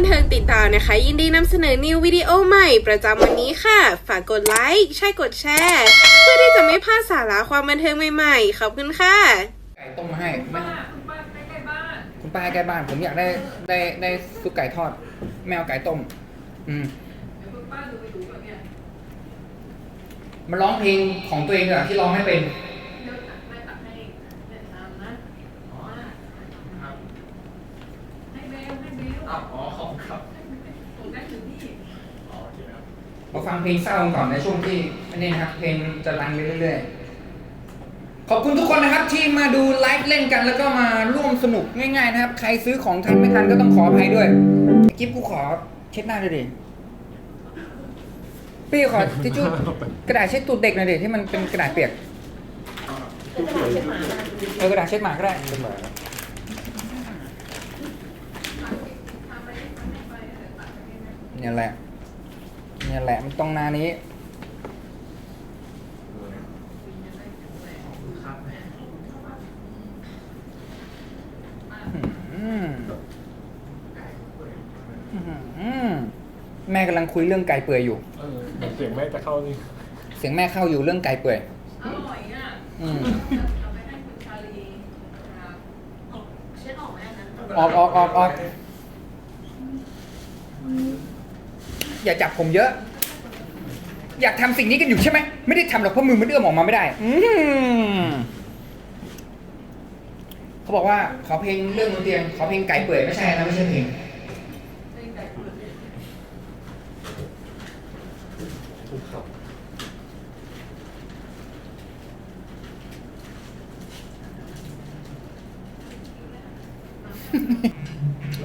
บันเทิงติดตามนะคะ ยินดีนำเสนอนิววิดีโอใหม่ประจำวันนี้ค่ะ ฝากกดไลค์ใช่กดแชร์ เพื่อที่จะไม่พลาดสาระความบันเทิงใหม่ๆ ขอบคุณค่ะ ไก่ต้มมาให้ไม่ป้าคุณป้าใกล้ๆบ้านคุณป้าใกล้บ้านผมอยากได้ได้ได้ซุปไก่ทอด แมวไก่ต้ม อืมเดี๋ยวคุณป้าดูไปดูก่อนเนี่ยมาร้องเพลงของตัวเองเหรอที่ร้องไม่เป็น เดี๋ยวตักไม่ตักให้แนะนำนะอ๋อให้เบลให้เบล อ้าวอ๋อขอบคุณครับ ผมได้ถึงที่ อ๋อโอเคครับ มา ฟังเพลงเศร้ากันก่อนในช่วงที่อันนี้นะครับเพลงจะรันไปเรื่อยๆ ขอบคุณทุกคนนะครับที่มาดูไลฟ์เล่นกัน แล้วก็มาร่วมสนุกง่ายๆนะครับ ใครซื้อของทันไม่ทันก็ต้องขออภัยด้วยกิ๊บกูขอเช็ดหน้าด้วยดิพี่ขอทิชชู่กระดาษเช็ดตูดเด็กหน่อยดิที่มันเป็นกระดาษเปียกเออกระดาษเช็ดหมาก็ได้เป็นหมาเนี่ยแหละ เนี่ยแหละมันต้องหนานี้ครับอืมอืมแม่กำลังคุยเรื่องไก่เปื่อยอยู่ เออเหมือนเสียงแม่จะเข้านี่เสียงแม่เข้าอยู่เรื่องไก่เปื่อย อร่อยอะอืม เอาไปให้คุณชาลีครับเช็ดออกไหมอันนั้น ออกออกออกออก อย่าจับผมเยอะ อยากทำสิ่งนี้กันอยู่ใช่ไหม ไม่ได้ทำหรอกเพราะมือมันเอื้อมออกมาไม่ได้ อืมเขาบอกว่าขอเพลงเรื่องบนเตียง ขอเพลงไก่เปื่อยไม่ใช่นะไม่ใช่เพลง ถูกครับเ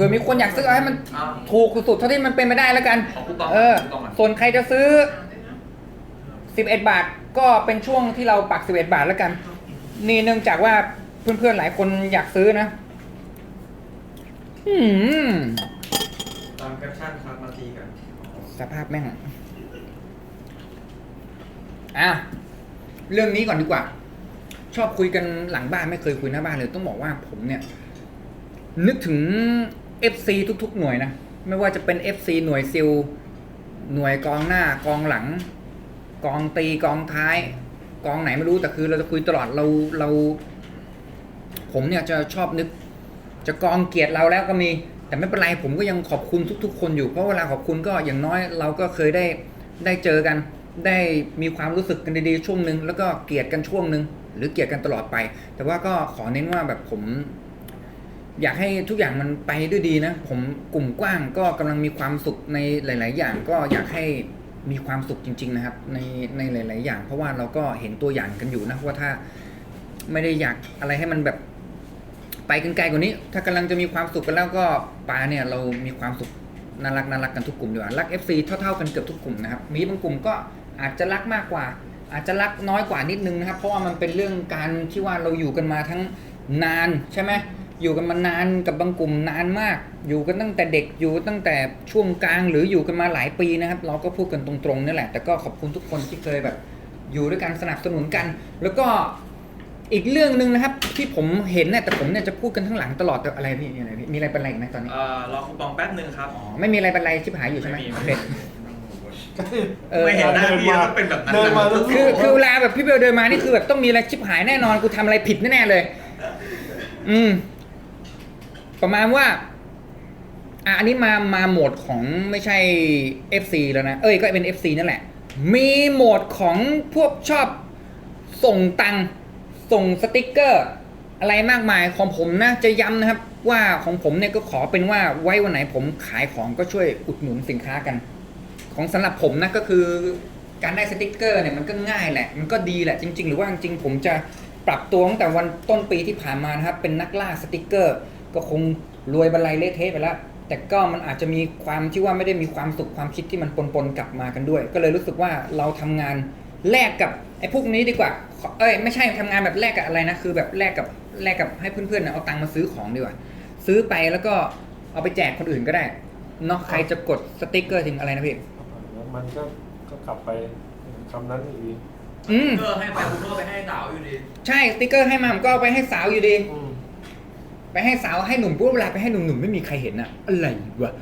ผื่อมีคนอยากซื้อเอาให้มันอ้าวถูกสุดๆเท่าที่มันเป็นไปได้แล้วกัน ขอคูปองเออ คูปองก่อนส่วนใครจะซื้ออ่านด้วยนะ11 บาทก็เป็นช่วงที่เราปัก 11 บาทแล้วกัน นี่เนื่องจากว่าเพื่อนๆหลายคนอยากซื้อนะอืมตามแคปชั่นครับมาตีกันสภาพแม่งอะอะเรื่องนี้ก่อนดีกว่า ชอบคุยกันหลังบ้านไม่เคยคุยหน้าบ้านเลย ต้องบอกว่าผมเนี่ย นึกถึง FC ทุก ๆ หน่วยนะ ไม่ว่าจะเป็น FC หน่วยซิลหน่วยกองหน้ากองหลัง กองตีกองท้าย กองไหนไม่รู้แต่คือเราจะคุยตลอดเราเรา ผมเนี่ยจะชอบนึก จะกองเกียดเราแล้วก็มี แต่ไม่เป็นไรผมก็ยังขอบคุณทุก ๆ คนอยู่เพราะเวลาขอบคุณก็อย่างน้อยเราก็เคยได้ได้เจอกัน ได้มีความรู้สึกกันดีๆช่วงหนึ่งแล้วก็เกลียดกันช่วงหนึ่งหรือเกลียดกันตลอดไป แต่ว่าก็ขอเน้นว่าแบบผม อยากให้ทุกอย่างมันไปด้วยดีนะ ผมกลุ่มกว้างก็กำลังมีความสุขในหลาย ๆ อย่างก็อยากให้มีความสุขจริง ๆ นะครับ ในในหลาย ๆ อย่าง เพราะว่าเราก็เห็นตัวอย่างกันอยู่นะว่าถ้าไม่ได้อยากอะไรให้มันแบบไปกันไกลกว่านี้ ถ้ากำลังจะมีความสุขกันแล้วก็ปาเนี่ยเรามีความสุขน่ารักน่ารักกันทุกกลุ่มดีกว่ารัก FC เท่า ๆ กันเกือบทุกกลุ่มนะครับมีบางกลุ่มก็อาจจะรักมากกว่า อาจจะรักน้อยกว่านิดนึงนะครับ เพราะว่ามันเป็นเรื่องการที่ว่าเราอยู่กันมาทั้งนานใช่ไหม อยู่กันมานานกับบางกลุ่มนานมาก อยู่กันตั้งแต่เด็กอยู่ตั้งแต่ช่วงกลางหรืออยู่กันมาหลายปีนะครับ เราก็พูดกันตรงๆนี่แหละ แต่ก็ขอบคุณทุกคนที่เคยแบบ อยู่ด้วยกันสนับสนุนกัน แล้วก็อีกเรื่องหนึ่งนะครับ ที่ผมเห็นเนี่ยแต่ผมเนี่ยจะพูดกันทั้งหลังตลอดแต่อะไรพี่มีอะไรพี่มีอะไรเป็นไรอีกไหมตอนนี้เอ่อรอคูปองแป๊บนึงครับ อ๋อไม่มีอะไรเป็นไรชิบหายอยู่ใช่ไหมไม่มี โอเค เออ ไม่เห็นหน้าพี่แล้วเป็นแบบนั้นเดินมาแล้ว คือคือเวลาแบบพี่เบลเดินมานี่คือแบบต้องมีอะไรชิบหายแน่นอนกูทำอะไรผิดแน่ๆเลย อืม ประมาณว่า อะอันนี้มามาโหมดของไม่ใช่ FC แล้วนะ เอ้ยก็เป็น FC นั่นแหละ มีโหมดของพวกชอบส่งตังค์ส่งสติกเกอร์ อะไรมากมายของผมนะ จะย้ำนะครับ ว่าของผมเนี่ยก็ขอเป็นว่าไว้วันไหนผมขายของก็ช่วยอุดหนุนสินค้ากัน ของสำหรับผมนะก็คือการได้สติกเกอร์เนี่ยมันก็ง่ายแหละ มันก็ดีแหละจริง ๆ หรือว่าจริงๆผมจะปรับตัวตั้งแต่วันต้นปีที่ผ่านมานะครับ เป็นนักล่าสติกเกอร์ ก็คงรวยบรรลัยเละเทะไปแล้ว แต่ก็มันอาจจะมีความที่ว่าไม่ได้มีความสุขความคิดที่มันปนๆกลับมากันด้วย ก็เลยรู้สึกว่าเราทำงานแลกกับไอ้พวกนี้ดีกว่าขอเอ้ยไม่ใช่ทำงานแบบแลกกับอะไรนะ คือแบบแลกกับแลกกับให้เพื่อนๆนะเอาตังค์มาซื้อของดีกว่า ซื้อไปแล้วก็เอาไปแจกคนอื่นก็ได้เนาะใครจะกดสติกเกอร์ถึงอะไรนะพี่แล้วมันก็ก็กลับไปคำนั้นอีกอืมเกอร์ให้ไปคุณก็ไปให้สาวอยู่ดี ใช่สติกเกอร์ให้มาผมก็เอาไปให้สาวอยู่ดี อืม ไปให้สาวให้หนุ่มปุ๊บเวลาไปให้หนุ่มๆไม่มีใครเห็นอะอะไรวะ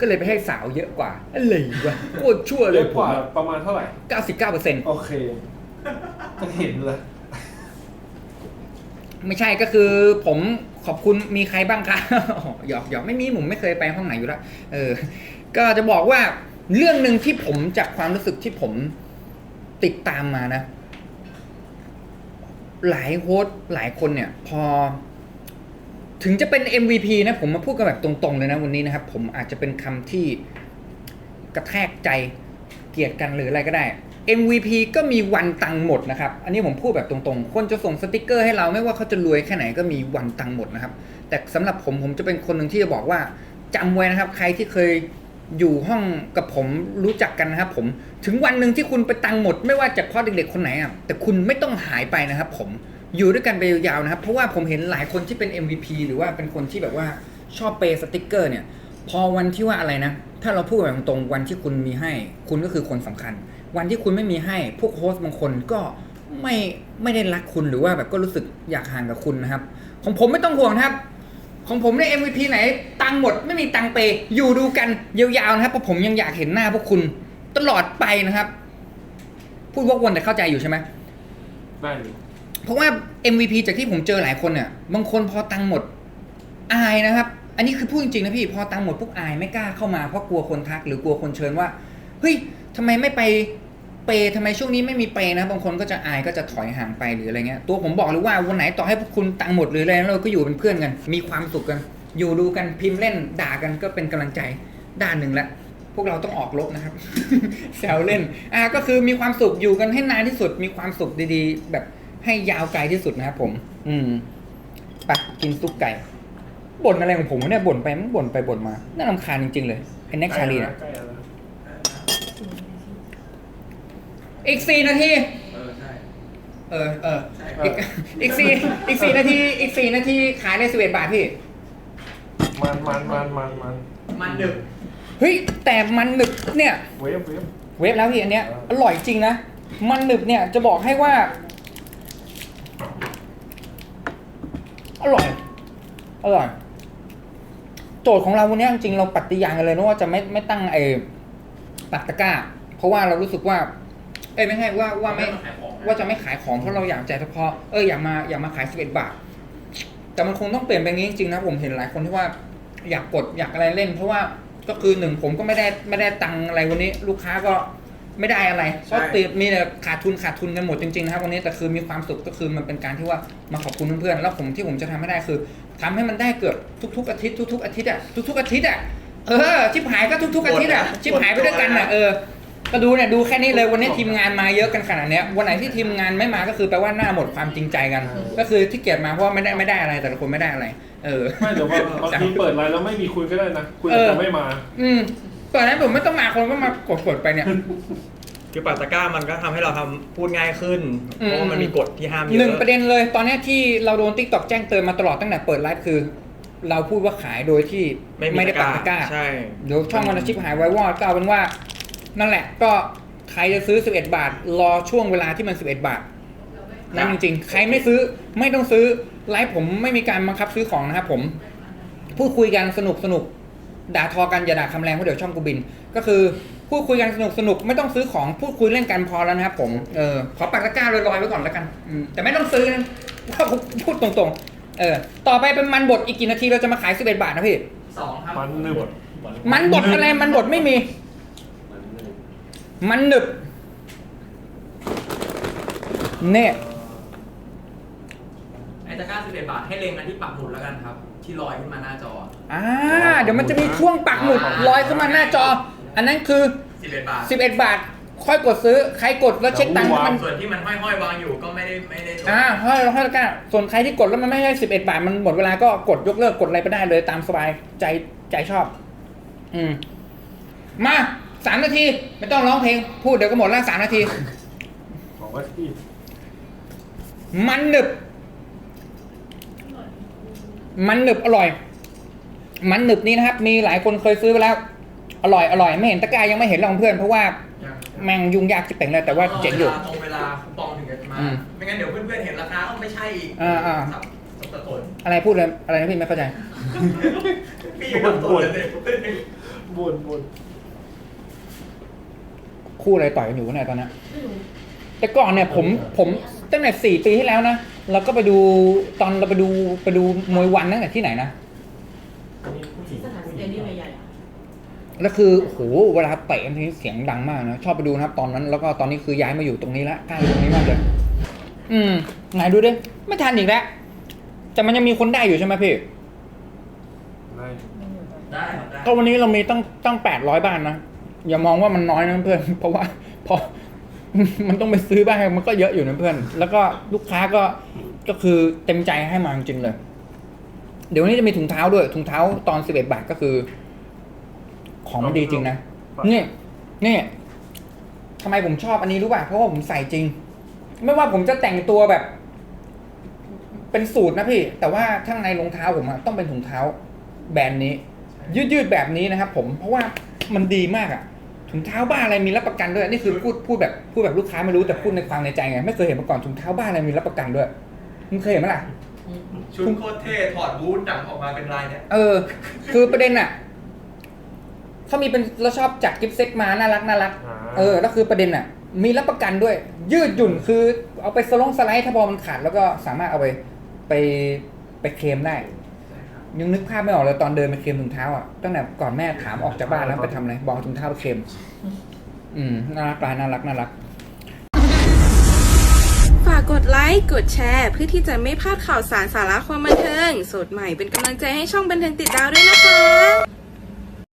ก็เลยไปให้สาวเยอะกว่าอะไรวะโคตรชั่วเลเยยอะผกมว่าประมาณเท่าไหร่ เก้าสิบเก้าเปอร์เซ็นต์โอเค จะเห็นเลยไม่ใช่ก็คือผมขอบคุณมีใครบ้างคะหยอกหยอกไม่มีผมไม่เคยไปห้องไหนอยู่แล้วเออ ก็จะบอกว่าเรื่องหนึ่งที่ผมจากความรู้สึกที่ผมติดตามมานะ หลายโฮสต์หลายคนเนี่ย พอ ถึงจะเป็น MVP นะผมมาพูดกันแบบตรงๆเลยนะวันนี้นะครับ ผมอาจจะเป็นคำที่กระแทกใจเกลียดกันหรืออะไรก็ได้ MVP ก็มีวันตังหมดนะครับ อันนี้ผมพูดแบบตรงๆ คนจะส่งสติกเกอร์ให้เราไม่ว่าเขาจะรวยแค่ไหนก็มีวันตังหมดนะครับ แต่สำหรับผมผมจะเป็นคนหนึ่งที่จะบอกว่าจำไว้นะครับ ใครที่เคยอยู่ห้องกับผมรู้จักกันนะครับ ผมถึงวันหนึ่งที่คุณไปตังหมด ไม่ว่าจากพ่อเด็กๆคนไหนอะแต่คุณไม่ต้องหายไปนะครับ ผม อยู่ด้วยกันไปยาวๆนะครับ เพราะว่าผมเห็นหลายคนที่เป็น MVP หรือว่าเป็นคนที่แบบว่าชอบเปย์สติกเกอร์เนี่ย พอวันที่ว่าอะไรนะ ถ้าเราพูดแบบตรงๆวันที่คุณมีให้ คุณก็คือคนสำคัญ วันที่คุณไม่มีให้ พวกโฮสต์บางคนก็ไม่ไม่ได้รักคุณหรือว่าแบบก็รู้สึกอยากห่างกับคุณนะครับ ของผมไม่ต้องห่วงนะครับ ของผมใน MVP ไหน ตังหมดไม่มีตังเปย์อยู่ดูกันยาวๆนะครับเพราะผมยังอยากเห็นหน้าพวกคุณตลอดไปนะครับ พูดวกวนแต่เข้าใจอยู่ใช่ไหมได้ เพราะว่า MVP จากที่ผมเจอหลายคนเนี่ยบางคนพอตังหมดอายนะครับ อันนี้คือพูดจริงๆนะพี่พอตังหมดปุ๊บอายไม่กล้าเข้ามาเพราะกลัวคนทักหรือกลัวคนเชิญว่าเฮ้ยทำไมไม่ไปเปย์ทำไมช่วงนี้ไม่มีเปย์นะบางคนก็จะอายก็จะถอยห่างไปหรืออะไรเงี้ยตัวผมบอกเลยว่าวันไหนต่อให้พวกคุณตังหมดหรืออะไรแล้วเราก็อยู่เป็นเพื่อนกัน มีความสุขกัน อยู่ดูกันพิมพ์เล่นด่ากันก็เป็นกำลังใจด้านหนึ่งละพวกเราต้องออกรบนะครับแซวเล่นอ่าก็คือมีความสุขอยู่กันให้นานที่สุดมีความสุขดีๆ แบบ ให้ยาวไกลที่สุดนะครับผม อืมไปกินซุปไก่บ่นอะไรของผมวะเนี่ยบ่นไปมันบ่นไปบ่นมา น่ารำคาญจริง ๆ เลยไอ้แน็กชาลีเนี่ยใกล้แล้วนะอีกสี่นาที เออใช่ เออเออใช่อีกอีกสี่อีกสี่นาที อีกสี่นาทีขายได้สิบเอ็ดบาทพี่ มันมันมันมันมันมันดึก เฮ้ย แต่มันหนึบเนี่ย เวฟเวฟ เวฟแล้วพี่อันเนี้ยอ่าอร่อยจริงนะ มันหนึบเนี่ยจะบอกให้ว่า อร่อย อร่อย โจทย์ของเราวันนี้จริงๆเราปฏิญาณกันเลยนะว่าจะไม่ไม่ตั้งไอ้ปักตะกร้า เพราะว่าเรารู้สึกว่า เอ้ยไม่ใช่ว่าว่าไม่ ขายของนะว่าจะไม่ขายของเพราะเราอยากจ่ายเฉพาะเอออยากมาอยากมาขายสิบเอ็ดบาท แต่มันคงต้องเปลี่ยนไปงี้จริงๆนะผมเห็นหลายคนที่ว่าอยากกดอยากอะไรเล่น เพราะว่าก็คือหนึ่งผมก็ไม่ได้ไม่ได้ตังค์อะไรวันนี้ ลูกค้าก็ ไม่ได้อะไรเพราะติดมีแต่ขาดทุนขาดทุนกันหมดจริงๆนะครับวันนี้แต่คือมีความสุขก็คือมันเป็นการที่ว่ามาขอบคุณเพื่อนๆแล้วผมที่ผมจะทำให้ได้คือทำให้มันได้เกือบทุก ๆ อาทิตย์ทุก ๆ อาทิตย์อะทุก ๆ อาทิตย์อะเออชิบหายก็ทุก ๆ อาทิตย์อะชิบหายไปด้วยกันอะเออก็ดูเนี่ยดูแค่นี้เลยวันนี้ทีมงานมาเยอะกันขนาดเนี้ยวันไหนที่ทีมงานไม่มาก็คือแปลว่าหน้าหมดความจริงใจกัน ก็คือที่เกียจมาเพราะว่าไม่ได้ไม่ได้อะไรแต่ละคนไม่ได้อะไร เออไม่แต่ว่าบางทีเปิดไลน์แล้วไม่มีคุยก็ได้นะคุยเออแต่ไม่มา อืม ตอนนั้นผมไม่ต้องมาคนก็มากดกดๆไปเนี่ย คือปัตตะกร้ามันก็ทำให้เราทำพูดง่ายขึ้น อืม เพราะว่ามันมีกฎที่ห้ามเยอะหนึ่งประเด็นเลย ตอนเนี้ยที่เราโดนติ๊กต็อกแจ้งเตือนมาตลอดตั้งแต่เปิดไลฟ์คือ เราพูดว่าขายโดยที่ไม่มีไม่ได้ปักตะกร้า ใช่ เดี๋ยวช่องมันจะชิปหายไว้วอดก็เอาเป็นว่า นั่นแหละก็ใครจะซื้อ 11 บาท รอช่วงเวลาที่มัน 11 บาทนั่นจริงๆใครไม่ซื้อไม่ต้องซื้อไลฟ์ผมไม่มีการบังคับซื้อของนะครับผม พูดคุยกันสนุกสนุก ด่าทอกันอย่าด่าคำแรงเพราะเดี๋ยวช่องกูบิน ก็คือพูดคุยกันสนุกสนุกไม่ต้องซื้อของพูดคุยเล่นกันพอแล้วนะครับผมเออขอปากตะกร้าลอยๆไว้ก่อนแล้วกันอืมแต่ไม่ต้องซื้อนะว่าผมพูดตรงๆเออต่อไปเป็นมันบดอีกกี่นาทีเราจะมาขาย11บาทนะพี่สองครับ มันหนึบมันบดอะไรมันบดไม่มี มันหนึบเนี่ยไอ้ตะกร้าสิบเอ็ดบาทให้เล็งอันที่ปักหมุดแล้วกันครับ ที่ลอยขึ้นมาหน้าจออ่าเดี๋ยวมันจะมีช่วงปักหมุดลอยขึ้นมาหน้าจอ อันนั้นคือสิบเอ็ดบาท11 บาท ค่อยกดซื้อใครกดแล้วเช็คตังค์มันส่วนที่มันห้อยๆวางอยู่ก็ไม่ได้ไม่ได้จดอ่าห้อยห้อยละกันส่วนใครที่กดแล้วมันไม่ใช่11 บาทมันหมดเวลาก็กดยกเลิกกดอะไรไปได้เลยตามสบายใจใจชอบ อืมมาสามนาที ไม่ต้องร้องเพลง พูดเดี๋ยวก็หมดแล้วสามนาที บอกว่าที่มันหนึบ มันหนึบอร่อย มันหนึบนี้นะครับ มีหลายคนเคยซื้อไปแล้ว อร่อยอร่อยไม่เห็นตะกร้ายังไม่เห็นหรอกเพื่อนเพราะว่ายังแม่งยุ่งยากจิ๋เป่งเลยแต่ว่าเจ๋งอยู่ ตรงเวลาคูปองถึงจะมา อืมไม่งั้นเดี๋ยวเพื่อนๆเห็นราคาก็ไม่ใช่อีกอ่าอ่าสับสับสนอะไรพูดเลยอะไรนะพี่ไม่เข้าใจ พี่ก็สับสนเลยบุญบุญคู่อะไรต่อยกันอยู่เนี่ยตอนนั้นแต่ก่อนเนี่ยผมผมตั้งแต่สี่ปีที่แล้วนะ เราก็ไปดูตอนเราไปดูไปดูมวยวันตั้งแต่ที่ไหนนะสถานสเตเดียมใหญ่ๆอะแล้วคือโหเวลาเตะทีเสียงดังมากนะชอบไปดูนะครับตอนนั้น แล้วก็ตอนนี้คือย้ายมาอยู่ตรงนี้ละใกล้ตรงนี้มากเลยอืมไหนดูดิไม่ทันอีกแล้วแต่มันยังมีคนได้อยู่ใช่ไหมพี่ได้ได้ครับได้ก็วันนี้เรามีตั้งตั้งแปดร้อยบ้านนะอย่ามองว่ามันน้อยนะเพื่อนเพราะว่าพอ มันต้องไปซื้อบ้านมันก็เยอะอยู่นะเพื่อน แล้วก็ลูกค้าก็ก็คือเต็มใจให้มาจริงๆเลย เดี๋ยววันนี้จะมีถุงเท้าด้วย ถุงเท้าตอนสิบเอ็ดบาทก็คือ ของมันดีจริงนะนี่นี่ทำไมผมชอบอันนี้รู้ป่ะเพราะว่าผมใส่จริง ไม่ว่าผมจะแต่งตัวแบบ เป็นสูตรนะพี่ แต่ว่าข้างในรองเท้าผมอะต้องเป็นถุงเท้า แบรนด์นี้ ยืดยืดๆแบบนี้นะครับผมเพราะว่ามันดีมากอะ ถุงเท้าบ้าอะไรมีรับประกันด้วยนี่คือพูดพูดแบบพูดแบบลูกค้าไม่รู้แต่พูดในความในใจไงไม่เคยเห็นมาก่อนถุงเท้าบ้าอะไรมีรับประกันด้วยมึงเคยเห็นไหมล่ะชุดโคตรเท่ถอดบูทหนังออกมาเป็นลายเนี่ยเออ คือประเด็นอะเขามีเป็นเราชอบจัดกิฟต์เซ็ตมาน่ารักน่ารักอ่าเออแล้วคือประเด็นอะมีรับประกันด้วย ยืดหยุ่นคือเอาไปสลงสไลด์ถ้าพอมันขาดแล้วก็สามารถเอาไปไปไปเคลมได้ ยังนึกภาพไม่ออกเลยตอนเดินไปเคลมถุงเท้าอะตั้งแต่ก่อนแม่ถามออกจากบ้านแล้วไปทำอะไรบอกเอาถุงเท้าไปเคลมอืมน่ารักลายน่ารักน่ารัก ฝากกดไลค์ กดแชร์ เพื่อที่จะไม่พลาดข่าวสารสาระความบันเทิง สดใหม่เป็นกำลังใจให้ช่องบันเทิงติดดาวด้วยนะคะ